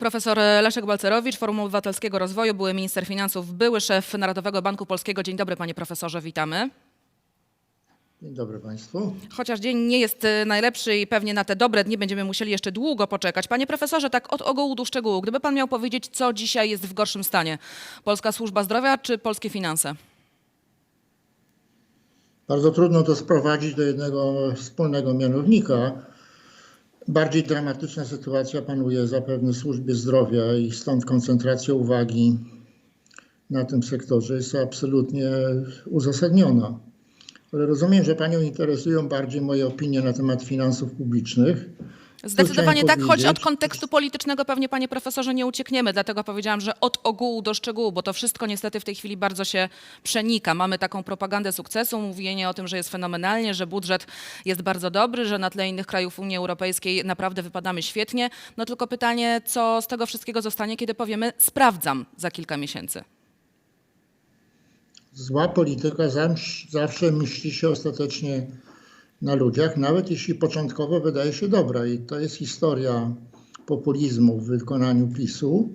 Profesor Leszek Balcerowicz, Forum Obywatelskiego Rozwoju, były minister finansów, były szef Narodowego Banku Polskiego. Dzień dobry, panie profesorze, witamy. Dzień dobry Państwu. Chociaż dzień nie jest e, najlepszy i pewnie na te dobre dni będziemy musieli jeszcze długo poczekać. Panie profesorze, tak od ogółu do szczegółu, gdyby pan miał powiedzieć, co dzisiaj jest w gorszym stanie? Polska służba zdrowia czy polskie finanse? Bardzo trudno to sprowadzić do jednego wspólnego mianownika. Bardziej dramatyczna sytuacja panuje zapewne w służbie zdrowia i stąd koncentracja uwagi na tym sektorze jest absolutnie uzasadniona. Ale rozumiem, że Panią interesują bardziej moje opinie na temat finansów publicznych. Zdecydowanie tak, choć od kontekstu politycznego pewnie, panie profesorze, nie uciekniemy. Dlatego powiedziałam, że od ogółu do szczegółu, bo to wszystko niestety w tej chwili bardzo się przenika. Mamy taką propagandę sukcesu, mówienie o tym, że jest fenomenalnie, że budżet jest bardzo dobry, że na tle innych krajów Unii Europejskiej naprawdę wypadamy świetnie. No tylko pytanie, co z tego wszystkiego zostanie, kiedy powiemy sprawdzam za kilka miesięcy. Zła polityka zawsz- zawsze myśli się ostatecznie na ludziach, nawet jeśli początkowo wydaje się dobra. I to jest historia populizmu w wykonaniu PiSu,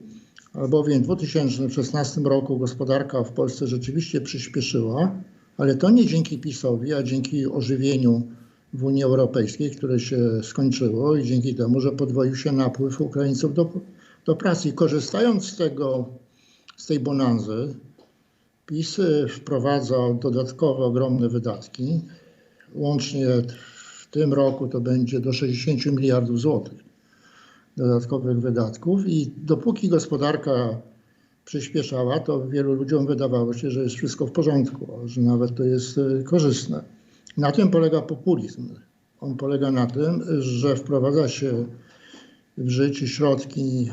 albowiem w 2016 roku gospodarka w Polsce rzeczywiście przyspieszyła, ale to nie dzięki PiSowi, a dzięki ożywieniu w Unii Europejskiej, które się skończyło i dzięki temu, że podwoił się napływ Ukraińców do, do pracy. I korzystając z tego, z tej bonanzy, PiS y, wprowadza dodatkowe ogromne wydatki. Łącznie w tym roku to będzie do 60 miliardów złotych dodatkowych wydatków i dopóki gospodarka przyspieszała, to wielu ludziom wydawało się, że jest wszystko w porządku, że nawet to jest y, korzystne. Na tym polega populizm. On polega na tym, że wprowadza się w życie środki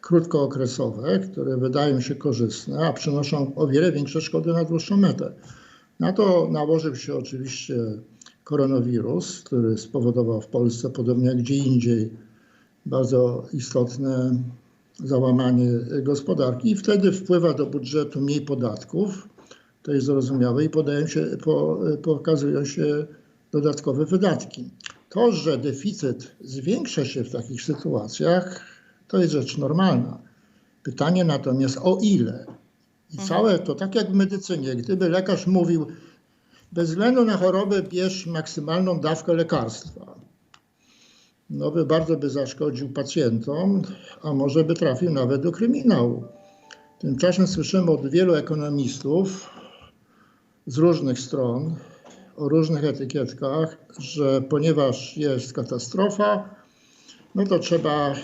krótkookresowe, które wydają się korzystne, a przynoszą o wiele większe szkody na dłuższą metę. Na to nałożył się oczywiście koronawirus, który spowodował w Polsce, podobnie jak gdzie indziej, bardzo istotne załamanie gospodarki i wtedy wpływa do budżetu mniej podatków, to jest zrozumiałe i podają się, po, pokazują się dodatkowe wydatki. To, że deficyt zwiększa się w takich sytuacjach, to jest rzecz normalna. Pytanie natomiast o ile? I całe to tak jak w medycynie, gdyby lekarz mówił, bez względu na chorobę bierz maksymalną dawkę lekarstwa, no by bardzo by zaszkodził pacjentom, a może by trafił nawet do kryminału. Tymczasem słyszymy od wielu ekonomistów z różnych stron, o różnych etykietkach, że ponieważ jest katastrofa, no to trzeba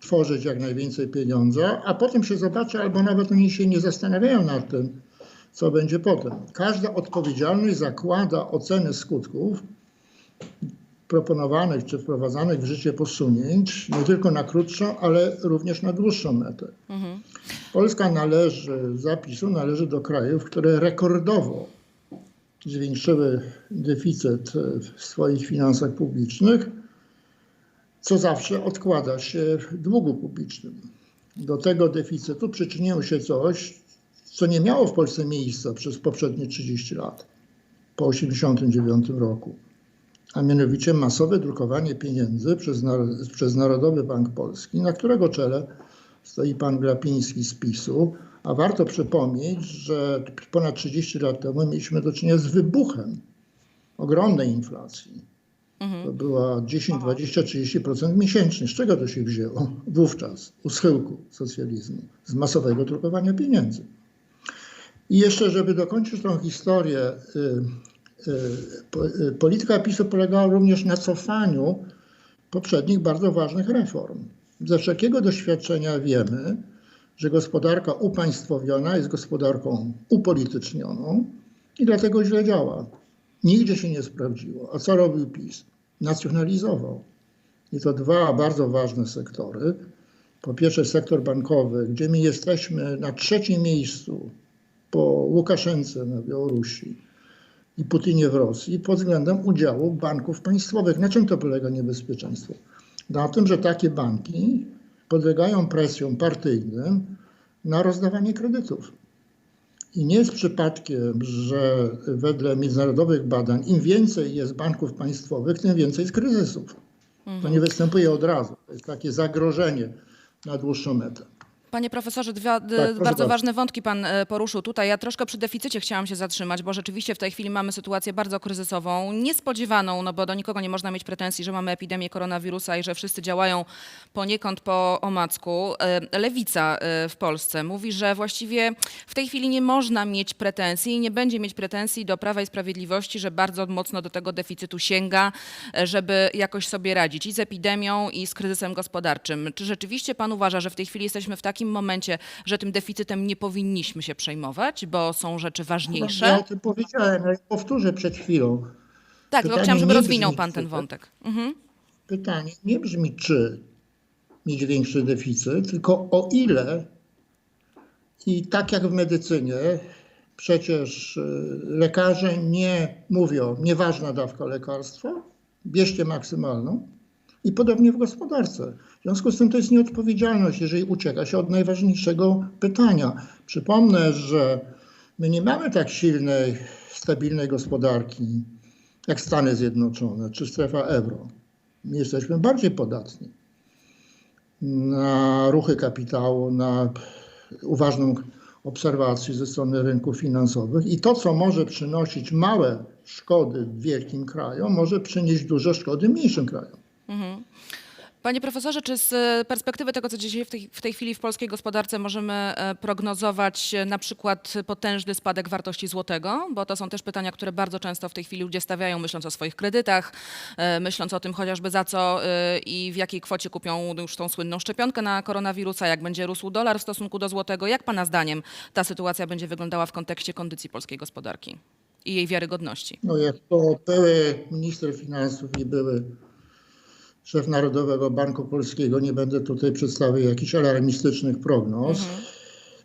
tworzyć jak najwięcej pieniądza, a potem się zobaczy, albo nawet oni się nie zastanawiają nad tym, co będzie potem. Każda odpowiedzialność zakłada ocenę skutków proponowanych czy wprowadzanych w życie posunięć, nie tylko na krótszą, ale również na dłuższą metę. Polska należy, zapisu należy do krajów, które rekordowo zwiększyły deficyt w swoich finansach publicznych, co zawsze odkłada się w długu publicznym. Do tego deficytu przyczyniło się coś, co nie miało w Polsce miejsca przez poprzednie 30 lat, po 1989 roku, a mianowicie masowe drukowanie pieniędzy przez, przez Narodowy Bank Polski, na którego czele stoi pan Glapiński z PiSu, a warto przypomnieć, że ponad 30 lat temu mieliśmy do czynienia z wybuchem ogromnej inflacji. To była 10, 20, 30% miesięcznie. Z czego to się wzięło wówczas, u schyłku socjalizmu? Z masowego drukowania pieniędzy. I jeszcze, żeby dokończyć tą historię, y, y, y, polityka PiSu polegała również na cofaniu poprzednich bardzo ważnych reform. Ze wszelkiego doświadczenia wiemy, że gospodarka upaństwowiona jest gospodarką upolitycznioną i dlatego źle działa. Nigdzie się nie sprawdziło. A co robił PiS? Nacjonalizował. I to dwa bardzo ważne sektory. Po pierwsze sektor bankowy, gdzie my jesteśmy na trzecim miejscu po Łukaszence na Białorusi i Putinie w Rosji pod względem udziału banków państwowych. Na czym to polega niebezpieczeństwo? Na tym, że takie banki podlegają presjom partyjnym na rozdawanie kredytów. I nie jest przypadkiem, że wedle międzynarodowych badań im więcej jest banków państwowych, tym więcej jest kryzysów. To nie występuje od razu. To jest takie zagrożenie na dłuższą metę. Panie profesorze, dwa, proszę bardzo bardzo. ważne wątki pan e, poruszył tutaj. Ja troszkę przy deficycie chciałam się zatrzymać, bo rzeczywiście w tej chwili mamy sytuację bardzo kryzysową, niespodziewaną, no bo do nikogo nie można mieć pretensji, że mamy epidemię koronawirusa i że wszyscy działają poniekąd po omacku. E, Lewica e, w Polsce mówi, że właściwie w tej chwili nie można mieć pretensji i nie będzie mieć pretensji do Prawa i Sprawiedliwości, że bardzo mocno do tego deficytu sięga, żeby jakoś sobie radzić i z epidemią, i z kryzysem gospodarczym. Czy rzeczywiście pan uważa, że w tej chwili jesteśmy w takim momencie, że tym deficytem nie powinniśmy się przejmować, bo są rzeczy Ja ważniejsze? o tym powiedziałem, ale powtórzę przed chwilą. Tak, bo pytanie chciałam, żeby rozwinął pan ten wątek. Mhm. Pytanie nie brzmi, czy mieć większy deficyt, tylko o ile i tak jak w medycynie, przecież y, lekarze nie mówią, nieważna dawka lekarstwa, bierzcie maksymalną. I podobnie w gospodarce. W związku z tym to jest nieodpowiedzialność, jeżeli ucieka się od najważniejszego pytania. Przypomnę, że my nie mamy tak silnej, stabilnej gospodarki jak Stany Zjednoczone czy strefa euro. My jesteśmy bardziej podatni na ruchy kapitału, na uważną obserwację ze strony rynków finansowych i to, co może przynosić małe szkody wielkim krajom, może przynieść duże szkody mniejszym krajom. Panie profesorze, czy z e, perspektywy tego, co się w tej, w tej chwili w polskiej gospodarce, możemy e, prognozować e, na przykład potężny spadek wartości złotego? Bo to są też pytania, które bardzo często w tej chwili ludzie stawiają, myśląc o swoich kredytach, myśląc o tym chociażby za co i w jakiej kwocie kupią już tą słynną szczepionkę na koronawirusa, jak będzie rósł dolar w stosunku do złotego. Jak pana zdaniem ta sytuacja będzie wyglądała w kontekście kondycji polskiej gospodarki i jej wiarygodności? No jak to były minister finansów i były szef Narodowego Banku Polskiego, nie będę tutaj przedstawiał jakichś alarmistycznych prognoz.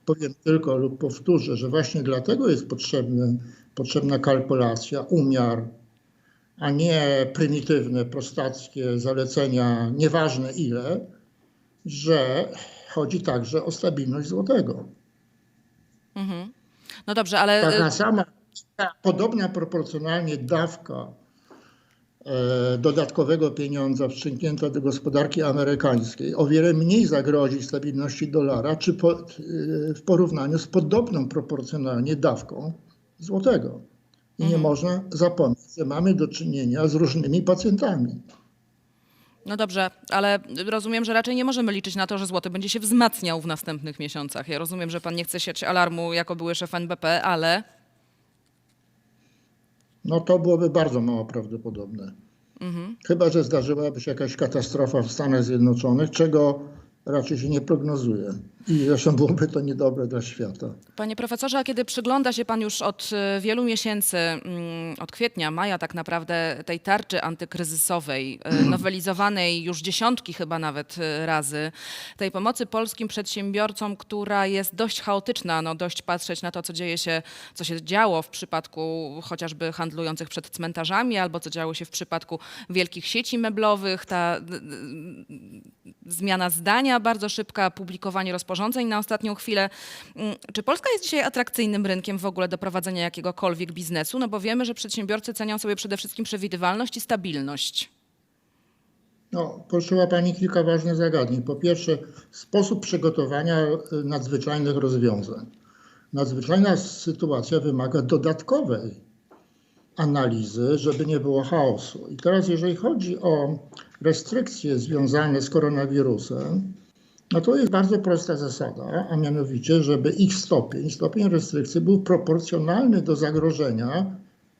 Powiem tylko lub powtórzę, że właśnie dlatego jest potrzebny, potrzebna kalkulacja, umiar, a nie prymitywne, prostackie zalecenia, nieważne ile, że chodzi także o stabilność złotego. No dobrze, ale e, Taka sama, podobna proporcjonalnie dawka e, dodatkowego pieniądza wstrzyknięta do gospodarki amerykańskiej o wiele mniej zagrozi stabilności dolara, czy po, e, w porównaniu z podobną proporcjonalnie dawką złotego. I nie można zapomnieć, że mamy do czynienia z różnymi pacjentami. No dobrze, ale rozumiem, że raczej nie możemy liczyć na to, że złoty będzie się wzmacniał w następnych miesiącach. Ja rozumiem, że pan nie chce siać alarmu jako były szef NBP, ale No to byłoby bardzo mało prawdopodobne. Chyba, że zdarzyłaby się jakaś katastrofa w Stanach Zjednoczonych, czego raczej się nie prognozuje. I zresztą byłoby to niedobre dla świata. panie profesorze, a kiedy przygląda się pan już od e, wielu miesięcy, mm, od kwietnia, maja tak naprawdę tej tarczy antykryzysowej, e, nowelizowanej już dziesiątki chyba nawet e, razy, tej pomocy polskim przedsiębiorcom, która jest dość chaotyczna, no dość patrzeć na to, co dzieje się, co się działo w przypadku chociażby handlujących przed cmentarzami, albo co działo się w przypadku wielkich sieci meblowych, ta zmiana zdania bardzo szybka, publikowanie rozporządzeń na ostatnią chwilę. Mm, Czy Polska jest dzisiaj atrakcyjnym rynkiem w ogóle do prowadzenia jakiegokolwiek biznesu? No bo wiemy, że przedsiębiorcy cenią sobie przede wszystkim przewidywalność i stabilność. No, poruszyła Pani kilka ważnych zagadnień. Po pierwsze, sposób przygotowania y, nadzwyczajnych rozwiązań. Nadzwyczajna sytuacja wymaga dodatkowej analizy, żeby nie było chaosu. I teraz, jeżeli chodzi o restrykcje związane z koronawirusem, no to jest bardzo prosta zasada, a mianowicie, żeby ich stopień, stopień restrykcji był proporcjonalny do zagrożenia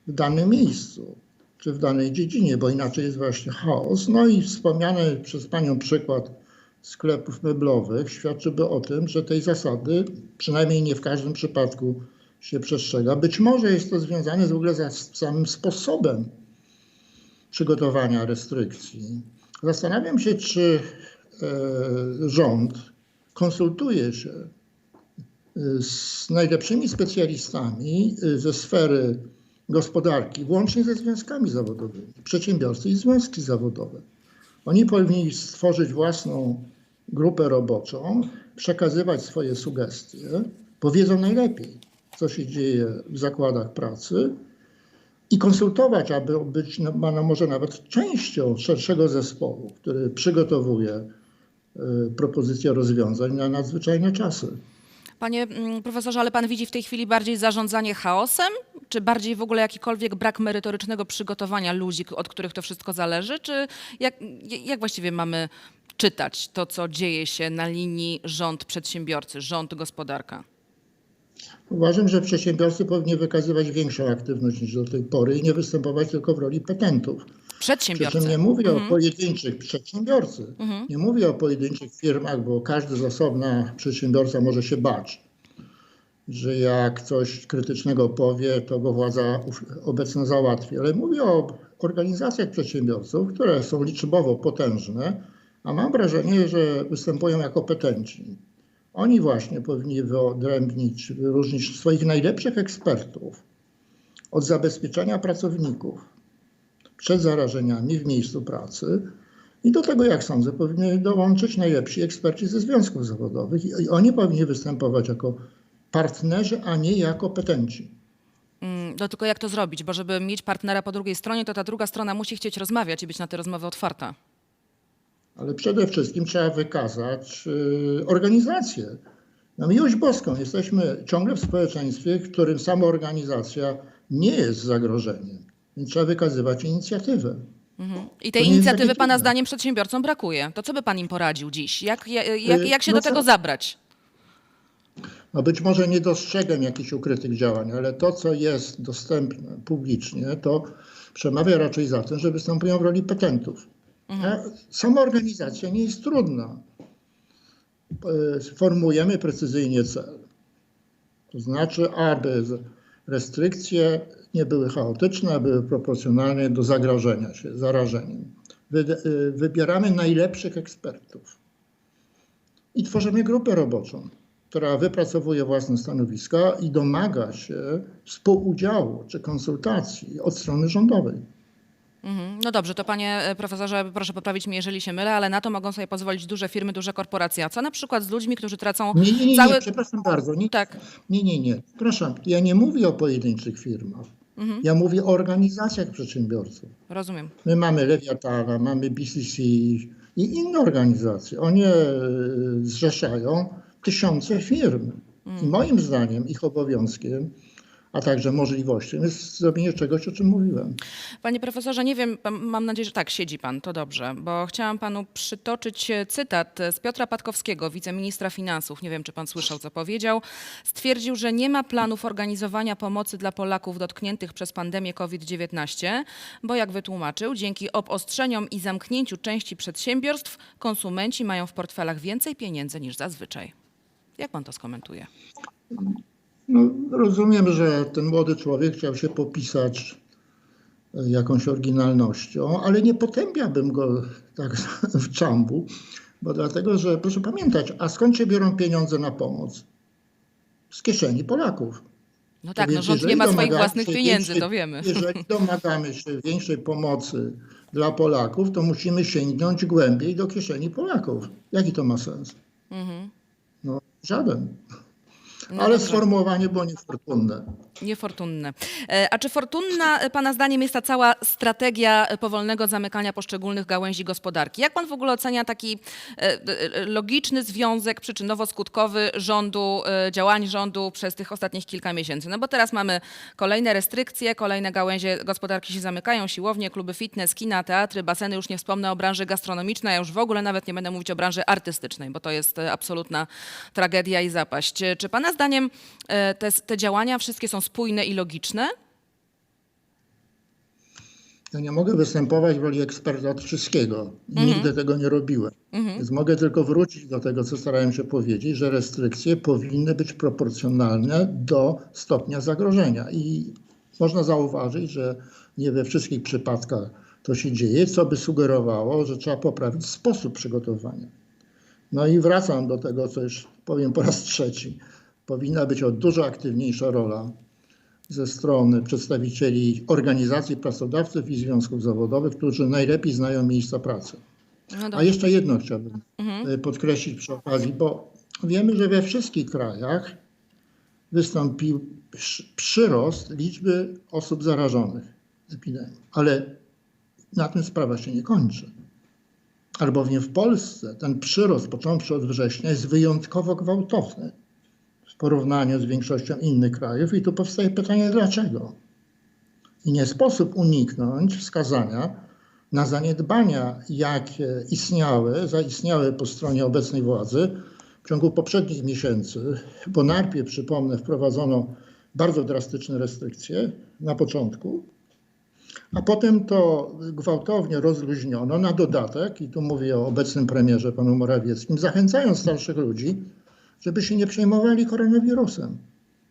w danym miejscu czy w danej dziedzinie, bo inaczej jest właśnie chaos. No i wspomniany przez Panią przykład sklepów meblowych świadczyłby o tym, że tej zasady, przynajmniej nie w każdym przypadku, się przestrzega. Być może jest to związane w ogóle z samym sposobem przygotowania restrykcji. Zastanawiam się, czy rząd konsultuje się e, z najlepszymi specjalistami e, ze sfery gospodarki, włącznie ze związkami zawodowymi, przedsiębiorcy i związki zawodowe. Oni powinni stworzyć własną grupę roboczą, przekazywać swoje sugestie, bo wiedzą najlepiej, co się dzieje w zakładach pracy i konsultować, aby być no, może nawet częścią szerszego zespołu, który przygotowuje propozycje rozwiązań na nadzwyczajne czasy. Panie mm, profesorze, ale pan widzi w tej chwili bardziej zarządzanie chaosem, czy bardziej w ogóle jakikolwiek brak merytorycznego przygotowania ludzi, od których to wszystko zależy, czy jak, jak właściwie mamy czytać to, co dzieje się na linii rząd-przedsiębiorcy, rząd-gospodarka? Uważam, że przedsiębiorcy powinni wykazywać większą aktywność niż do tej pory i nie występować tylko w roli petentów. Przy Przedsiębiorcy. czym nie mówię o pojedynczych przedsiębiorcy, nie mówię o pojedynczych firmach, bo każdy z osobna przedsiębiorca może się bać, że jak coś krytycznego powie, to go władza obecna załatwi. Ale mówię o organizacjach przedsiębiorców, które są liczbowo potężne, a mam wrażenie, że występują jako petenci. Oni właśnie powinni wyodrębnić, wyróżnić swoich najlepszych ekspertów od zabezpieczenia pracowników przed zarażeniami w miejscu pracy. I do tego, jak sądzę, powinni dołączyć najlepsi eksperci ze związków zawodowych i oni powinni występować jako partnerzy, a nie jako petenci. Mm, No tylko jak to zrobić? Bo żeby mieć partnera po drugiej stronie, to ta druga strona musi chcieć rozmawiać i być na te rozmowy otwarta. Ale przede wszystkim trzeba wykazać y, organizację. Na miłość boską, jesteśmy ciągle w społeczeństwie, w którym samoorganizacja nie jest zagrożeniem. Trzeba wykazywać inicjatywę. Mhm. I tej inicjatywy pana zdaniem przedsiębiorcom brakuje. To co by pan im poradził dziś? Jak, jak, jak, Y, jak się no do tego co- zabrać? No być może nie dostrzegam jakichś ukrytych działań, ale to, co jest dostępne publicznie, to przemawia raczej za tym, że występują w roli petentów. A sama organizacja nie jest trudna. E, Formujemy precyzyjnie cel. To znaczy, aby restrykcje nie były chaotyczne, były proporcjonalne do zagrożenia się zarażeniem. E, Wybieramy najlepszych ekspertów i tworzymy grupę roboczą, która wypracowuje własne stanowiska i domaga się współudziału czy konsultacji od strony rządowej. Mhm. No dobrze, to panie e, profesorze, proszę poprawić mnie, jeżeli się mylę, ale na to mogą sobie pozwolić duże firmy, duże korporacje. A co na przykład z ludźmi, którzy tracą Nie, nie, nie, cały... nie przepraszam bardzo. Nie, Tak. nie, nie, nie. Proszę, ja nie mówię o pojedynczych firmach. Mhm. Ja mówię o organizacjach przedsiębiorców. Rozumiem. My mamy Lewiatana, mamy BCC i inne organizacje. One zrzeszają tysiące firm. I moim zdaniem ich obowiązkiem, a także możliwością jest zrobienie czegoś, o czym mówiłem. Panie profesorze, nie wiem, mam nadzieję, że tak, siedzi pan, to dobrze, bo chciałam panu przytoczyć e, cytat z Piotra Patkowskiego, wiceministra finansów. Nie wiem, czy pan słyszał, co powiedział. Stwierdził, że nie ma planów organizowania pomocy dla Polaków dotkniętych przez pandemię COVID-19, bo jak wytłumaczył, dzięki obostrzeniom i zamknięciu części przedsiębiorstw konsumenci mają w portfelach więcej pieniędzy niż zazwyczaj. Jak pan to skomentuje? No, rozumiem, że ten młody człowiek chciał się popisać e, jakąś oryginalnością, ale nie potępiałbym go tak w czambu, bo dlatego, że proszę pamiętać, a skąd się biorą pieniądze na pomoc? Z kieszeni Polaków. No tak, no rząd nie ma swoich własnych pieniędzy, większej- to wiemy. Jeżeli domagamy się większej pomocy dla Polaków, to musimy sięgnąć głębiej do kieszeni Polaków. Jaki to ma sens? Mhm. No, żaden. No Ale dobrze. sformułowanie było niefortunne. Niefortunne. E, A czy fortunna e, Pana zdaniem jest ta cała strategia powolnego zamykania poszczególnych gałęzi gospodarki? Jak Pan w ogóle ocenia taki e, logiczny związek przyczynowo-skutkowy rządu, działań rządu przez tych ostatnich kilka miesięcy? No bo teraz mamy kolejne restrykcje, kolejne gałęzie gospodarki się zamykają, siłownie, kluby fitness, kina, teatry, baseny, już nie wspomnę o branży gastronomicznej, ja już w ogóle nawet nie będę mówić o branży artystycznej, bo to jest absolutna tragedia i zapaść. Czy Pana zdaniem e, te, te działania wszystkie są spójne i logiczne? Ja nie mogę występować w roli eksperta od wszystkiego. I Nigdy tego nie robiłem. Więc mogę tylko wrócić do tego, co starałem się powiedzieć, że restrykcje powinny być proporcjonalne do stopnia zagrożenia. I można zauważyć, że nie we wszystkich przypadkach to się dzieje, co by sugerowało, że trzeba poprawić sposób przygotowania. No i wracam do tego, co już powiem po raz trzeci. Powinna być o dużo aktywniejsza rola ze strony przedstawicieli organizacji pracodawców i związków zawodowych, którzy najlepiej znają miejsca pracy. No A jeszcze jedno chciałbym e, podkreślić przy okazji, bo wiemy, że we wszystkich krajach wystąpił przy- przyrost liczby osób zarażonych epidemią, ale na tym sprawa się nie kończy. albowiem w Polsce ten przyrost, począwszy od września, jest wyjątkowo gwałtowny w porównaniu z większością innych krajów. I tu powstaje pytanie, dlaczego? I nie sposób uniknąć wskazania na zaniedbania, jakie istniały, zaistniały po stronie obecnej władzy w ciągu poprzednich miesięcy, bo najpierw, przypomnę, wprowadzono bardzo drastyczne restrykcje na początku, a potem to gwałtownie rozluźniono na dodatek, i tu mówię o obecnym premierze, panu Morawieckim, zachęcając starszych ludzi, żeby się nie przejmowali koronawirusem.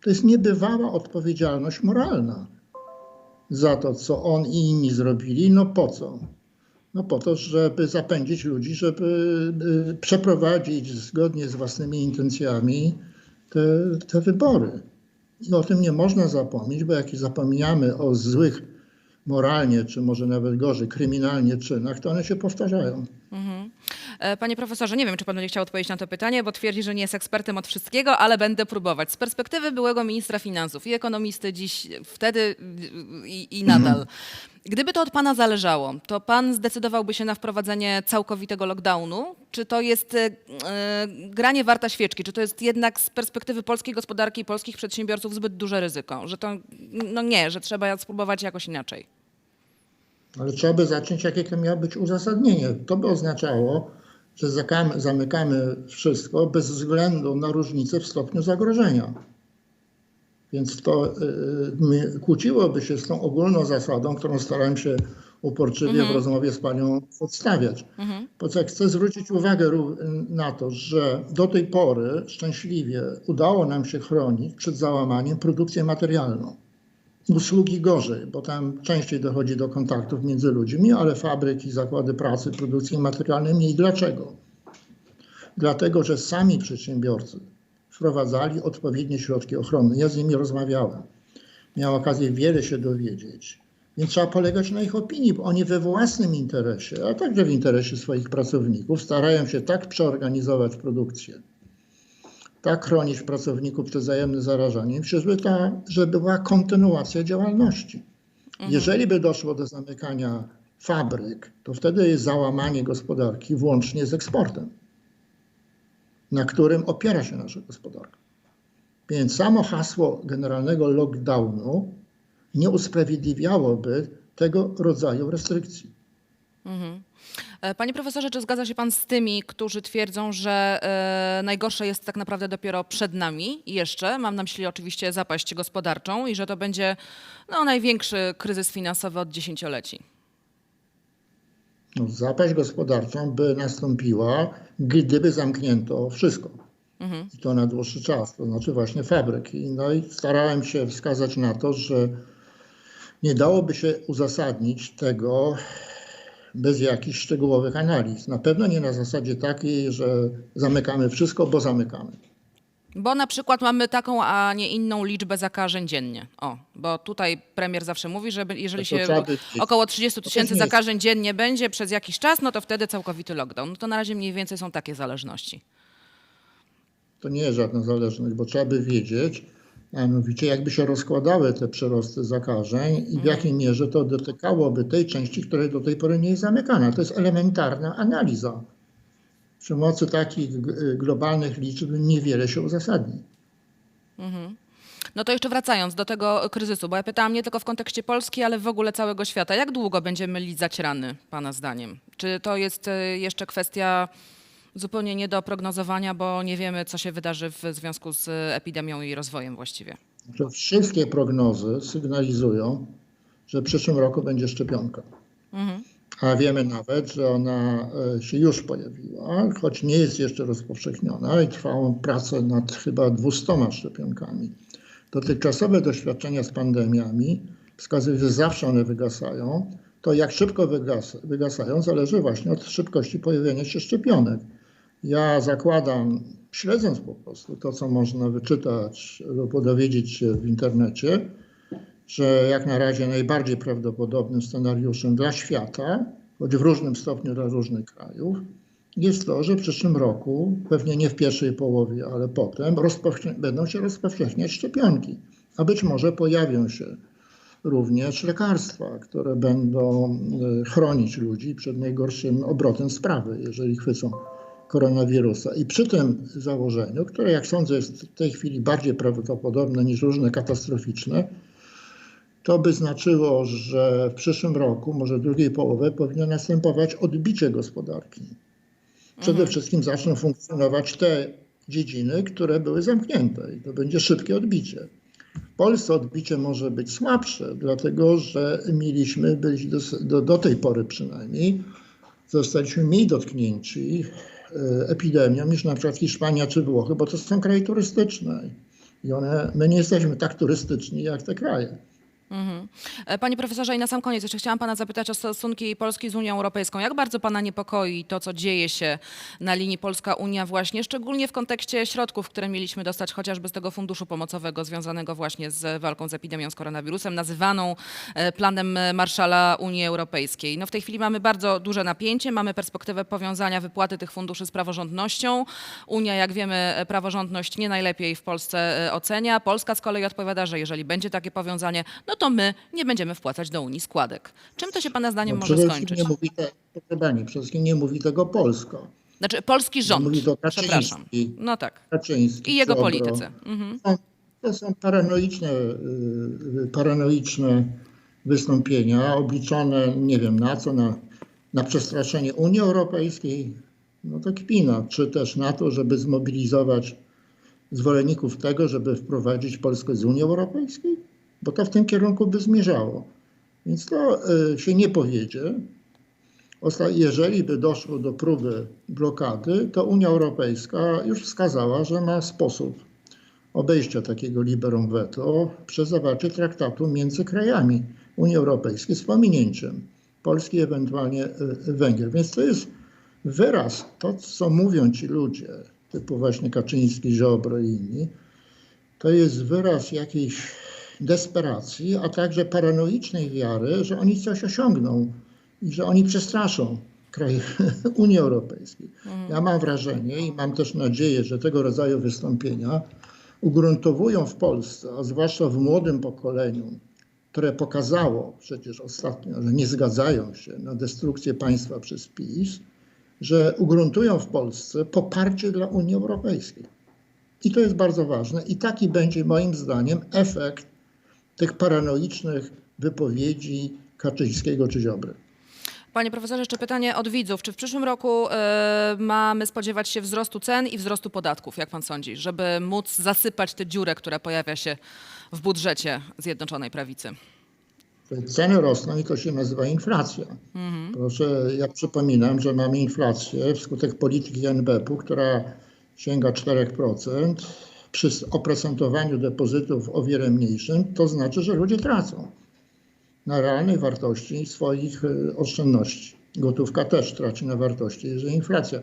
To jest niebywała odpowiedzialność moralna za to, co on i inni zrobili. No po co? No po to, żeby zapędzić ludzi, żeby y, przeprowadzić zgodnie z własnymi intencjami te, te wybory. I o tym nie można zapomnieć, bo jak zapominamy o złych moralnie, czy może nawet gorzej, kryminalnie czynach, to one się powtarzają. E, Panie profesorze, nie wiem, czy pan będzie chciał odpowiedzieć na to pytanie, bo twierdzi, że nie jest ekspertem od wszystkiego, ale będę próbować. Z perspektywy byłego ministra finansów i ekonomisty dziś, wtedy i, i nadal. Gdyby to od pana zależało, to pan zdecydowałby się na wprowadzenie całkowitego lockdownu? Czy to jest e, e, granie warta świeczki? Czy to jest jednak z perspektywy polskiej gospodarki i polskich przedsiębiorców zbyt duże ryzyko? Że to, no nie, że trzeba spróbować jakoś inaczej. Ale trzeba by zacząć, jakie to miało być uzasadnienie. To by oznaczało, że zamykamy wszystko bez względu na różnicę w stopniu zagrożenia. Więc to y, kłóciłoby się z tą ogólną zasadą, którą starałem się uporczywie w rozmowie z panią przedstawiać. Po co chcę zwrócić uwagę na to, że do tej pory szczęśliwie udało nam się chronić przed załamaniem produkcję materialną. Usługi gorzej, bo tam częściej dochodzi do kontaktów między ludźmi, ale fabryki, zakłady pracy, produkcji materialnej mniej. Dlaczego? Dlatego, że sami przedsiębiorcy wprowadzali odpowiednie środki ochronne. Ja z nimi rozmawiałem. Miałem okazję wiele się dowiedzieć. Więc trzeba polegać na ich opinii, bo oni we własnym interesie, a także w interesie swoich pracowników, starają się tak przeorganizować produkcję, tak chronić pracowników przed wzajemnym zarażaniem, żeby, ta, żeby była kontynuacja działalności. Jeżeli by doszło do zamykania fabryk, to wtedy jest załamanie gospodarki włącznie z eksportem, na którym opiera się nasza gospodarka. Więc samo hasło generalnego lockdownu nie usprawiedliwiałoby tego rodzaju restrykcji. E, Panie profesorze, czy zgadza się pan z tymi, którzy twierdzą, że e, najgorsze jest tak naprawdę dopiero przed nami jeszcze, mam na myśli oczywiście zapaść gospodarczą i że to będzie no, największy kryzys finansowy od dziesięcioleci? No, zapaść gospodarczą by nastąpiła, gdyby zamknięto wszystko. I to na dłuższy czas, to znaczy właśnie fabryki. No i starałem się wskazać na to, że nie dałoby się uzasadnić tego bez jakichś szczegółowych analiz. Na pewno nie na zasadzie takiej, że zamykamy wszystko, bo zamykamy. Bo na przykład mamy taką, a nie inną liczbę zakażeń dziennie. O, bo tutaj premier zawsze mówi, że jeżeli się około 30 to tysięcy zakażeń dziennie będzie przez jakiś czas, no to wtedy całkowity lockdown. No to na razie mniej więcej są takie zależności. To nie jest żadna zależność, bo trzeba by wiedzieć, a mianowicie jakby się rozkładały te przyrosty zakażeń i w jakiej mierze to dotykałoby tej części, której do tej pory nie jest zamykana. To jest elementarna analiza. Przy mocy takich g- globalnych liczb niewiele się uzasadni. No to jeszcze wracając do tego kryzysu, bo ja pytałam nie tylko w kontekście Polski, ale w ogóle całego świata. Jak długo będziemy lizać rany, Pana zdaniem? Czy to jest e, jeszcze kwestia zupełnie nie do prognozowania, bo nie wiemy, co się wydarzy w związku z epidemią i rozwojem właściwie? Że wszystkie prognozy sygnalizują, że w przyszłym roku będzie szczepionka. A wiemy nawet, że ona e, się już pojawiła, choć nie jest jeszcze rozpowszechniona i trwają prace nad chyba 200 szczepionkami. Dotychczasowe doświadczenia z pandemiami wskazują, że zawsze one wygasają. To jak szybko wygas, wygasają zależy właśnie od szybkości pojawienia się szczepionek. Ja zakładam, śledząc po prostu to, co można wyczytać lub dowiedzieć się w internecie, że jak na razie najbardziej prawdopodobnym scenariuszem dla świata, choć w różnym stopniu dla różnych krajów, jest to, że w przyszłym roku, pewnie nie w pierwszej połowie, ale potem, będą się rozpowszechniać szczepionki. A być może pojawią się również lekarstwa, które będą e, chronić ludzi przed najgorszym obrotem sprawy, jeżeli chwycą koronawirusa. I przy tym założeniu, które jak sądzę jest w tej chwili bardziej prawdopodobne niż różne katastroficzne, to by znaczyło, że w przyszłym roku, może drugiej połowie, powinno następować odbicie gospodarki. Przede wszystkim zaczną funkcjonować te dziedziny, które były zamknięte i to będzie szybkie odbicie. W Polsce odbicie może być słabsze, dlatego że mieliśmy być do, do, do tej pory przynajmniej, zostaliśmy mniej dotknięci epidemią niż na przykład Hiszpania czy Włochy, bo to są kraje turystyczne i one, my nie jesteśmy tak turystyczni jak te kraje. Mhm. E, Panie profesorze, i na sam koniec jeszcze chciałam pana zapytać o stosunki Polski z Unią Europejską. Jak bardzo pana niepokoi to, co dzieje się na linii Polska-Unia właśnie, szczególnie w kontekście środków, które mieliśmy dostać chociażby z tego funduszu pomocowego związanego właśnie z walką z epidemią z koronawirusem, nazywaną e, planem Marszala Unii Europejskiej. No w tej chwili mamy bardzo duże napięcie, mamy perspektywę powiązania wypłaty tych funduszy z praworządnością. Unia, jak wiemy, e, praworządność nie najlepiej w Polsce ocenia. Polska z kolei odpowiada, że jeżeli będzie takie powiązanie, no to my nie będziemy wpłacać do Unii składek. Czym to się Pana zdaniem No, może skończyć? nie mówi te, przede wszystkim nie mówi tego Polska. Znaczy polski rząd, Mówi to Kaczyński. przepraszam. No tak. Kaczyński, I jego politycy. Mhm. to są paranoiczne, y, paranoiczne wystąpienia, obliczone nie wiem na co, na, na przestraszenie Unii Europejskiej, no to kpina, czy też na to, żeby zmobilizować zwolenników tego, żeby wprowadzić Polskę z Unii Europejskiej, bo to w tym kierunku by zmierzało. Więc to y, się nie powiedzie. Jeżeli by doszło do próby blokady, to Unia Europejska już wskazała, że ma sposób obejścia takiego liberum veto przez zawarcie traktatu między krajami Unii Europejskiej z pominięciem Polski, ewentualnie y, Węgier. Więc to jest wyraz, to co mówią ci ludzie, typu właśnie Kaczyński, Ziobro i inni, to jest wyraz jakiejś desperacji, a także paranoicznej wiary, że oni coś osiągną i że oni przestraszą kraje Unii Europejskiej. Ja mam wrażenie i mam też nadzieję, że tego rodzaju wystąpienia ugruntowują w Polsce, a zwłaszcza w młodym pokoleniu, które pokazało przecież ostatnio, że nie zgadzają się na destrukcję państwa przez PiS, że ugruntują w Polsce poparcie dla Unii Europejskiej. I to jest bardzo ważne. I taki będzie moim zdaniem efekt tych paranoicznych wypowiedzi Kaczyńskiego czy Ziobry. Panie profesorze, jeszcze pytanie od widzów. Czy w przyszłym roku e, mamy spodziewać się wzrostu cen i wzrostu podatków, jak pan sądzi, żeby móc zasypać tę dziurę, która pojawia się w budżecie Zjednoczonej Prawicy? Ceny rosną i to się nazywa inflacja. Proszę, ja przypominam, że mamy inflację wskutek polityki NBP-u, która sięga 4%. Przy oprocentowaniu depozytów o wiele mniejszym, to znaczy, że ludzie tracą na realnej wartości swoich y, oszczędności. Gotówka też traci na wartości, jeżeli inflacja.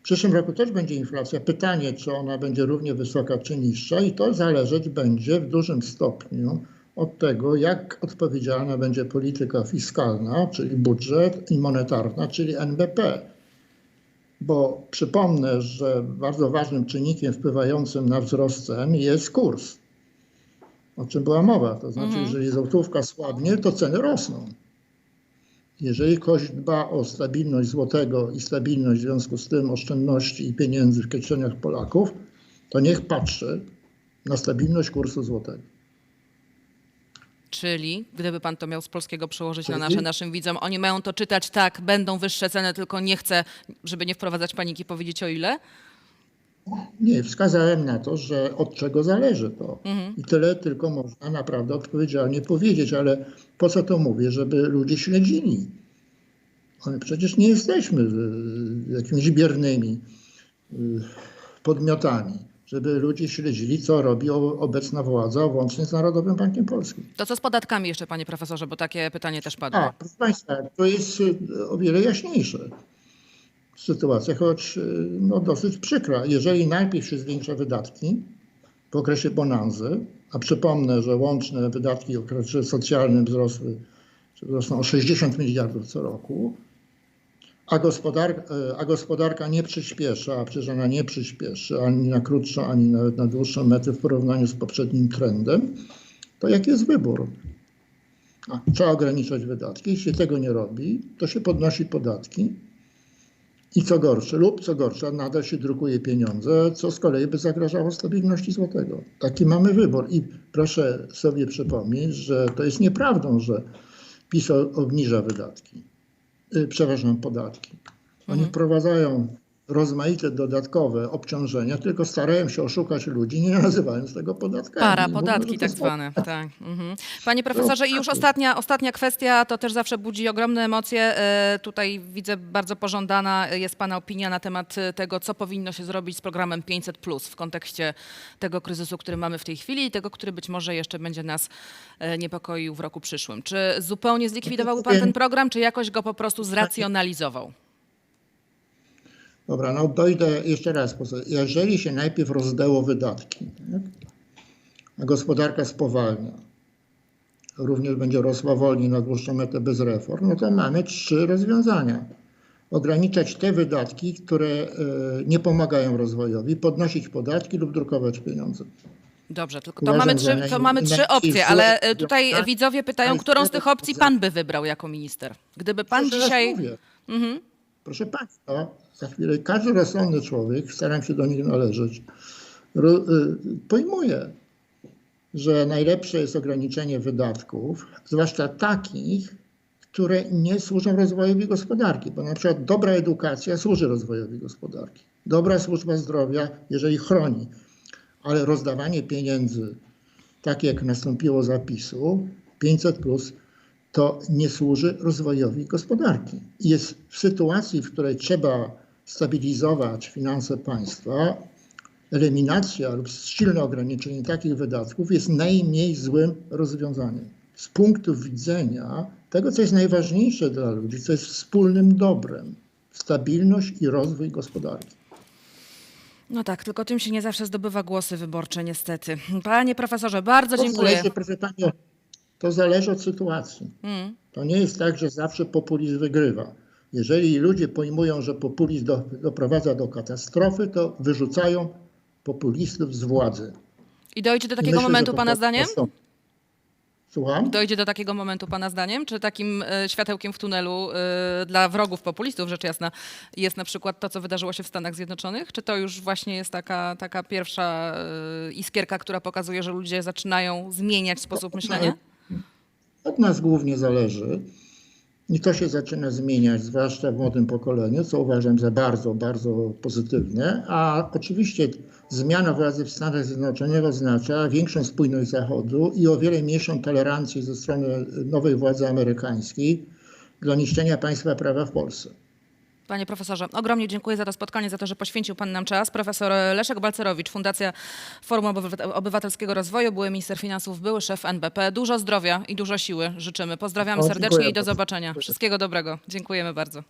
W przyszłym roku też będzie inflacja. Pytanie, czy ona będzie równie wysoka, czy niższa, i to zależeć będzie w dużym stopniu od tego, jak odpowiedzialna będzie polityka fiskalna, czyli budżet, i monetarna, czyli NBP. Bo przypomnę, że bardzo ważnym czynnikiem wpływającym na wzrost cen jest kurs, o czym była mowa. To znaczy, jeżeli złotówka słabnie, to ceny rosną. Jeżeli ktoś dba o stabilność złotego i stabilność w związku z tym oszczędności i pieniędzy w kieszeniach Polaków, to niech patrzy na stabilność kursu złotego. Czyli, gdyby pan to miał z polskiego przełożyć na nasze naszym widzom, oni mają to czytać tak, będą wyższe ceny, tylko nie chcę, żeby nie wprowadzać paniki, powiedzieć o ile? Nie, wskazałem na to, że od czego zależy to. I tyle tylko można naprawdę odpowiedzialnie powiedzieć, ale po co to mówię? Żeby ludzie śledzili. Ale przecież nie jesteśmy jakimiś biernymi y, podmiotami, żeby ludzie śledzili, co robi obecna władza, łącznie z Narodowym Bankiem Polskim. To co z podatkami jeszcze, panie profesorze, bo takie pytanie też padło. A, proszę Państwa, to jest y, o wiele jaśniejsze sytuacja, choć y, no, dosyć przykra. Jeżeli najpierw się zwiększa wydatki w okresie bonanzy, a przypomnę, że łączne wydatki w okresie socjalnym wzrosły, wzrosną o 60 miliardów co roku, a, gospodarka, a gospodarka nie przyspiesza, a przecież ona nie przyspieszy ani na krótszą, ani nawet na dłuższą metę w porównaniu z poprzednim trendem, to jaki jest wybór? A, trzeba ograniczać wydatki. Jeśli tego nie robi, to się podnosi podatki. I co gorsze, lub co gorsza, nadal się drukuje pieniądze, co z kolei by zagrażało stabilności złotego. Taki mamy wybór. I proszę sobie przypomnieć, że to jest nieprawdą, że PiS obniża wydatki, yy, przepraszam, podatki. Oni wprowadzają rozmaite dodatkowe obciążenia, tylko starają się oszukać ludzi, nie nazywając tego podatkami. Para, podatki tak zwane. Tak. Mhm. Panie profesorze, i już ostatnia, ostatnia kwestia, to też zawsze budzi ogromne emocje. E, Tutaj widzę bardzo pożądana jest Pana opinia na temat e, tego, co powinno się zrobić z programem 500 w kontekście tego kryzysu, który mamy w tej chwili i tego, który być może jeszcze będzie nas e, niepokoił w roku przyszłym. Czy zupełnie zlikwidowałby Pan ten program, czy jakoś go po prostu zracjonalizował? Dobra, no dojdę jeszcze raz. Jeżeli się najpierw rozdęło wydatki, tak? a gospodarka spowalnia, również będzie rosła wolniej na dłuższą metę bez reform, no to mamy trzy rozwiązania. Ograniczać te wydatki, które e, nie pomagają rozwojowi, podnosić podatki lub drukować pieniądze. Dobrze, tylko to Uważam, mamy, trzy, to mamy trzy opcje, ale e, tutaj tak, widzowie pytają, tak, którą z tych opcji. Pan by wybrał jako minister? Gdyby Pan dzisiaj... Mhm. Proszę Państwa, za chwilę każdy rozsądny człowiek, staram się do nich należeć, y, pojmuje, że najlepsze jest ograniczenie wydatków, zwłaszcza takich, które nie służą rozwojowi gospodarki, bo na przykład dobra edukacja służy rozwojowi gospodarki, dobra służba zdrowia, jeżeli chroni, ale rozdawanie pieniędzy, tak jak nastąpiło zapisu, 500 plus, to nie służy rozwojowi gospodarki. Jest w sytuacji, w której trzeba stabilizować finanse państwa, eliminacja lub silne ograniczenie takich wydatków jest najmniej złym rozwiązaniem. Z punktu widzenia tego, co jest najważniejsze dla ludzi, co jest wspólnym dobrem stabilność i rozwój gospodarki. No tak, tylko tym się nie zawsze zdobywa głosy wyborcze, niestety. Panie profesorze, bardzo To dziękuję. zależy, proszę Pani, to zależy od sytuacji. Mm. To nie jest tak, że zawsze populizm wygrywa. Jeżeli ludzie pojmują, że populizm do, doprowadza do katastrofy, to wyrzucają populistów z władzy. I dojdzie do takiego myślę, momentu Pana to- zdaniem? są- Słucham? Dojdzie do takiego momentu Pana zdaniem? Czy takim e, światełkiem w tunelu e, dla wrogów populistów, rzecz jasna, jest na przykład to, co wydarzyło się w Stanach Zjednoczonych? Czy to już właśnie jest taka, taka pierwsza e, iskierka, która pokazuje, że ludzie zaczynają zmieniać sposób myślenia? Od nas głównie zależy. I to się zaczyna zmieniać, zwłaszcza w młodym pokoleniu, co uważam za bardzo, bardzo pozytywne. A oczywiście zmiana władzy w Stanach Zjednoczonych oznacza większą spójność Zachodu i o wiele mniejszą tolerancję ze strony nowej władzy amerykańskiej dla niszczenia państwa prawa w Polsce. Panie profesorze, ogromnie dziękuję za to spotkanie, za to, że poświęcił Pan nam czas. Profesor Leszek Balcerowicz, Fundacja Forum Obywatelskiego Rozwoju, były minister finansów, były szef NBP. Dużo zdrowia i dużo siły życzymy. Pozdrawiamy o, serdecznie i do zobaczenia. Wszystkiego dobrego. Dziękujemy bardzo.